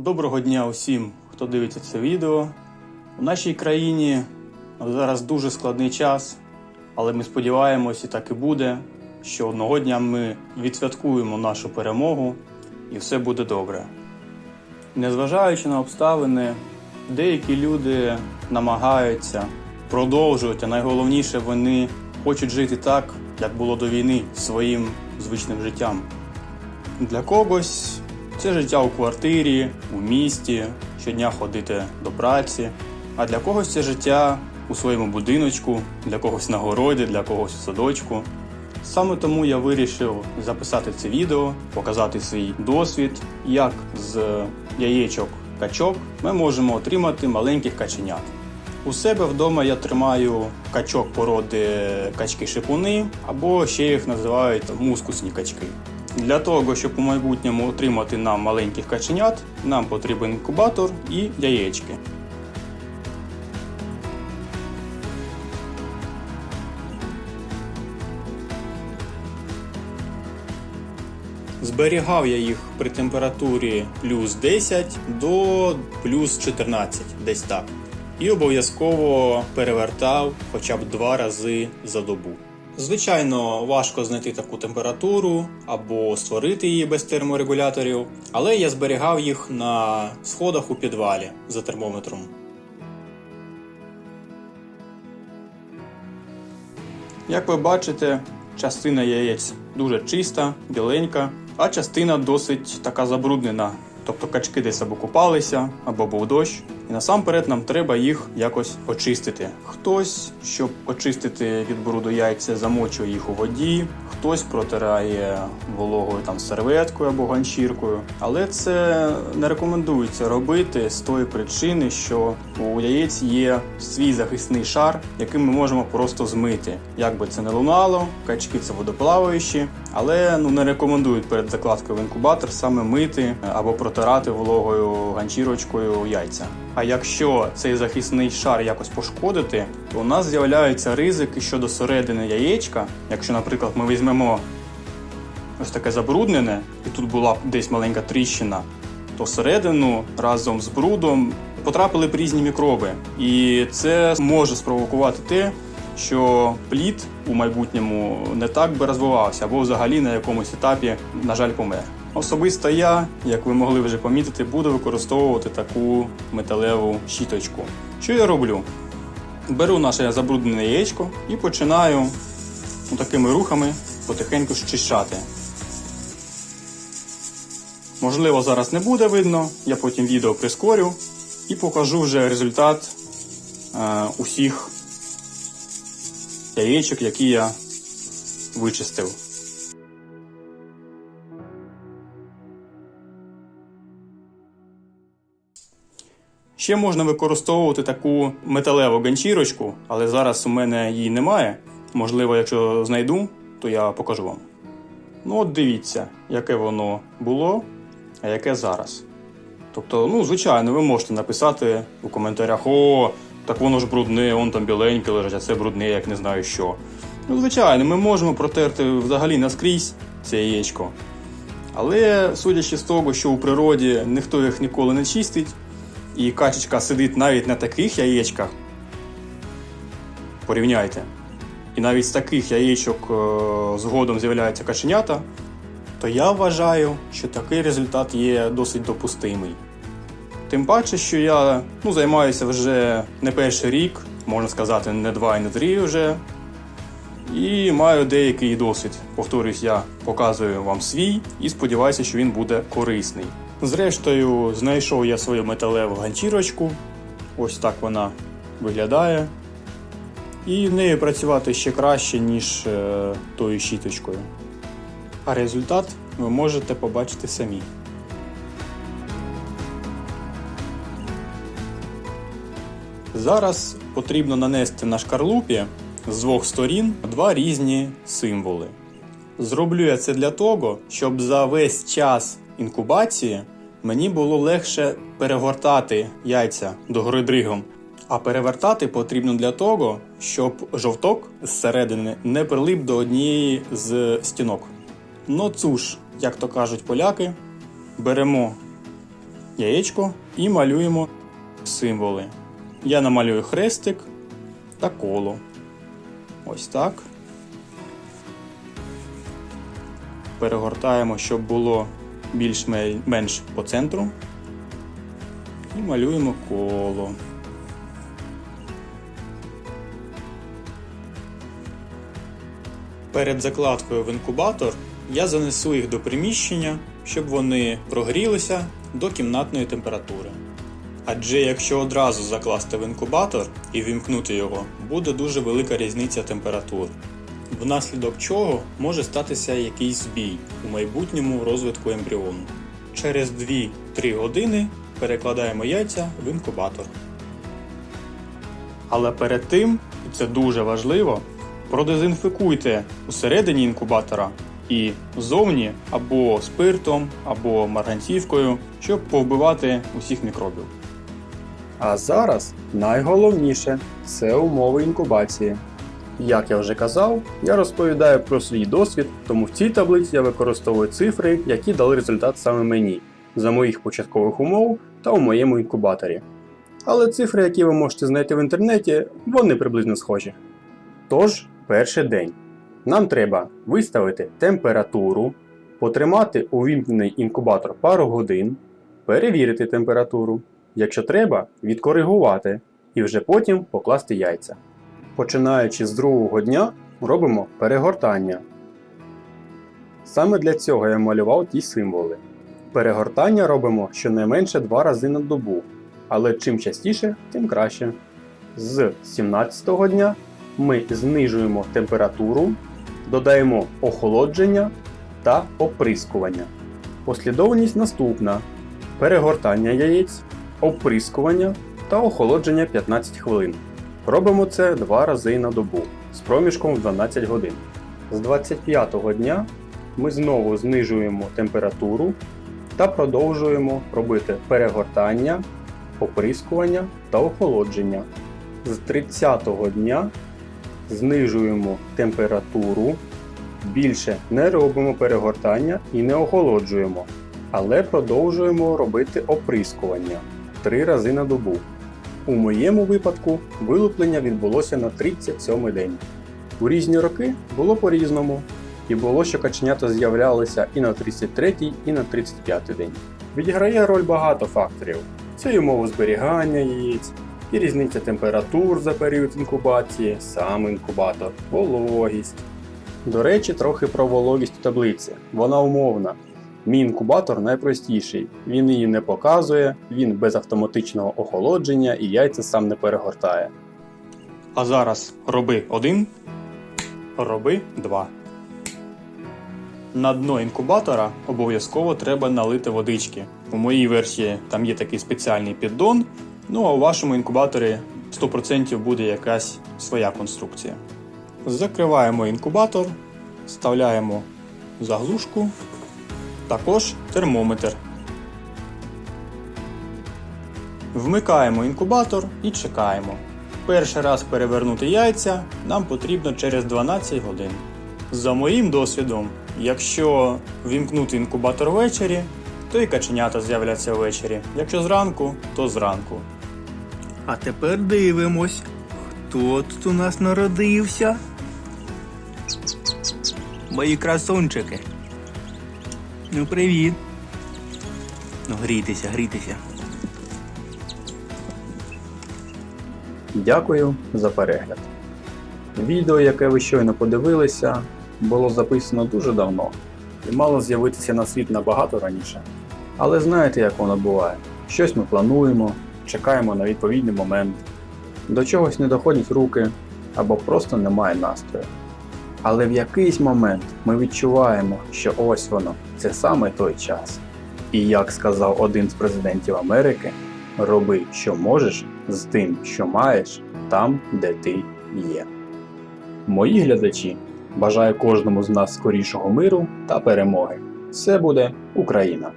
Доброго дня усім, хто дивиться це відео. У нашій країні зараз дуже складний час, але ми сподіваємось, і так і буде, що одного дня ми відсвяткуємо нашу перемогу і все буде добре. Незважаючи на обставини, деякі люди намагаються продовжувати, а найголовніше, вони хочуть жити так, як було до війни, своїм звичним життям. Для когось це життя у квартирі, у місті, щодня ходити до праці, а для когось це життя у своєму будиночку, для когось на городі, для когось у садочку. Саме тому я вирішив записати це відео, показати свій досвід, як з яєчок качок ми можемо отримати маленьких каченят. У себе вдома я тримаю качок породи качки-шипуни, або ще їх називають мускусні качки. Для того, щоб у майбутньому отримати нам маленьких каченят, нам потрібен інкубатор і яєчки. Зберігав я їх при температурі плюс 10 до плюс 14, десь так. І обов'язково перевертав хоча б два рази за добу. Звичайно, важко знайти таку температуру або створити її без терморегуляторів, але я зберігав їх на сходах у підвалі за термометром. Як ви бачите, частина яєць дуже чиста, біленька, а частина досить така забруднена. Тобто качки десь або купалися, або був дощ. І насамперед нам треба їх якось очистити. Хтось, щоб очистити від бруду яйця, замочує їх у воді, хтось протирає вологою там серветкою або ганчіркою. Але це не рекомендується робити з тої причини, що у яєць є свій захисний шар, який ми можемо просто змити. Як би це не лунало, качки це водоплаваючі, але ну не рекомендують перед закладкою в інкубатор саме мити або протирати вологою ганчірочкою яйця. А якщо цей захисний шар якось пошкодити, то у нас з'являються ризики щодо середини яєчка. Якщо, наприклад, ми візьмемо ось таке забруднене, і тут була десь маленька тріщина, то всередину разом з брудом потрапили б різні мікроби. І це може спровокувати те, що плід у майбутньому не так би розвивався, або взагалі на якомусь етапі, на жаль, помер. Особисто я, як ви могли вже помітити, буду використовувати таку металеву щіточку. Що я роблю? Беру наше забруднене яєчко і починаю такими рухами потихеньку щищати. Можливо, зараз не буде видно, я потім відео прискорю і покажу вже результат е, усіх яєчок, які я вичистив. Ще можна використовувати таку металеву ганчірочку, але зараз у мене її немає. Можливо, якщо знайду, то я покажу вам. Ну, от дивіться, яке воно було, а яке зараз. Тобто, ну, звичайно, ви можете написати у коментарях: о, так воно ж брудне, он там біленьке лежить, а це брудне, як не знаю що. Ну, звичайно, ми можемо протерти взагалі наскрізь це яєчко. Але судячи з того, що у природі ніхто їх ніколи не чистить, і качечка сидить навіть на таких яєчках. Порівняйте. І навіть з таких яєчок е, згодом з'являються каченята, то я вважаю, що такий результат є досить допустимий. Тим паче, що я ну, займаюся вже не перший рік, можна сказати, не два і не три вже. І маю деякий досвід. Повторюсь, я показую вам свій і сподіваюся, що він буде корисний. Зрештою, знайшов я свою металеву ганчірочку. Ось так вона виглядає. І в нею працювати ще краще, ніж е, тою щіточкою. А результат ви можете побачити самі. Зараз потрібно нанести на шкарлупі з двох сторін два різні символи. Зроблю я це для того, щоб за весь час інкубації мені було легше перегортати яйця до гори дригом. А перевертати потрібно для того, щоб жовток зсередини не прилип до однієї з стінок. Ну цуж, як то кажуть поляки, беремо яєчко і малюємо символи. Я намалюю хрестик та коло. Ось так. Перегортаємо, щоб було більш-менш по центру. І малюємо коло. Перед закладкою в інкубатор я занесу їх до приміщення, щоб вони прогрілися до кімнатної температури. Адже якщо одразу закласти в інкубатор і вімкнути його, буде дуже велика різниця температур, внаслідок чого може статися якийсь збій у майбутньому розвитку ембріону. Через 2-3 години перекладаємо яйця в інкубатор. Але перед тим, і це дуже важливо, продезінфікуйте усередині інкубатора і зовні або спиртом, або марганцівкою, щоб повбивати усіх мікробів. А зараз найголовніше це умови інкубації. Як я вже казав, я розповідаю про свій досвід, тому в цій таблиці я використовую цифри, які дали результат саме мені, за моїх початкових умов та у моєму інкубаторі. Але цифри, які ви можете знайти в інтернеті, вони приблизно схожі. Тож, перший день. Нам треба виставити температуру, потримати увімкнений інкубатор пару годин, перевірити температуру, якщо треба, відкоригувати і вже потім покласти яйця. Починаючи з другого дня, робимо перегортання. Саме для цього я малював ті символи. Перегортання робимо щонайменше два рази на добу, але чим частіше, тим краще. З 17-го дня ми знижуємо температуру, додаємо охолодження та оприскування. Послідовність наступна: перегортання яєць, оприскування та охолодження 15 хвилин. Робимо це два рази на добу з проміжком в 12 годин. З 25-го дня ми знову знижуємо температуру та продовжуємо робити перегортання, оприскування та охолодження. З 30-го дня знижуємо температуру, більше не робимо перегортання і не охолоджуємо, але продовжуємо робити оприскування 3 рази на добу. У моєму випадку вилуплення відбулося на 37 день. У різні роки було по-різному, і було, що каченята з'являлися і на 33-й, і на 35 день. Відіграє роль багато факторів: це й умови зберігання яєць, і різниця температур за період інкубації, сам інкубатор, вологість. До речі, трохи про вологість у таблиці. Вона умовна. Мій інкубатор найпростіший. Він її не показує, він без автоматичного охолодження і яйця сам не перегортає. А зараз роби один, роби два. На дно інкубатора обов'язково треба налити водички. У моїй версії там є такий спеціальний піддон, ну а у вашому інкубаторі 100% буде якась своя конструкція. Закриваємо інкубатор, вставляємо заглушку, також термометр. Вмикаємо інкубатор і чекаємо. Перший раз перевернути яйця нам потрібно через 12 годин. За моїм досвідом, якщо вімкнути інкубатор ввечері, то і каченята з'являться ввечері. Якщо зранку, то зранку. А тепер дивимось, хто тут у нас народився. Мої красунчики. Ну, привіт. Ну, грійтеся, грійтеся. Дякую за перегляд. Відео, яке ви щойно подивилися, було записано дуже давно і мало з'явитися на світ набагато раніше. Але знаєте, як воно буває? Щось ми плануємо, чекаємо на відповідний момент, до чогось не доходять руки або просто немає настрою. Але в якийсь момент ми відчуваємо, що ось воно, це саме той час. І як сказав один з президентів Америки, роби, що можеш з тим, що маєш, там, де ти є. Мої глядачі бажаю кожному з нас скорішого миру та перемоги. Все буде Україна!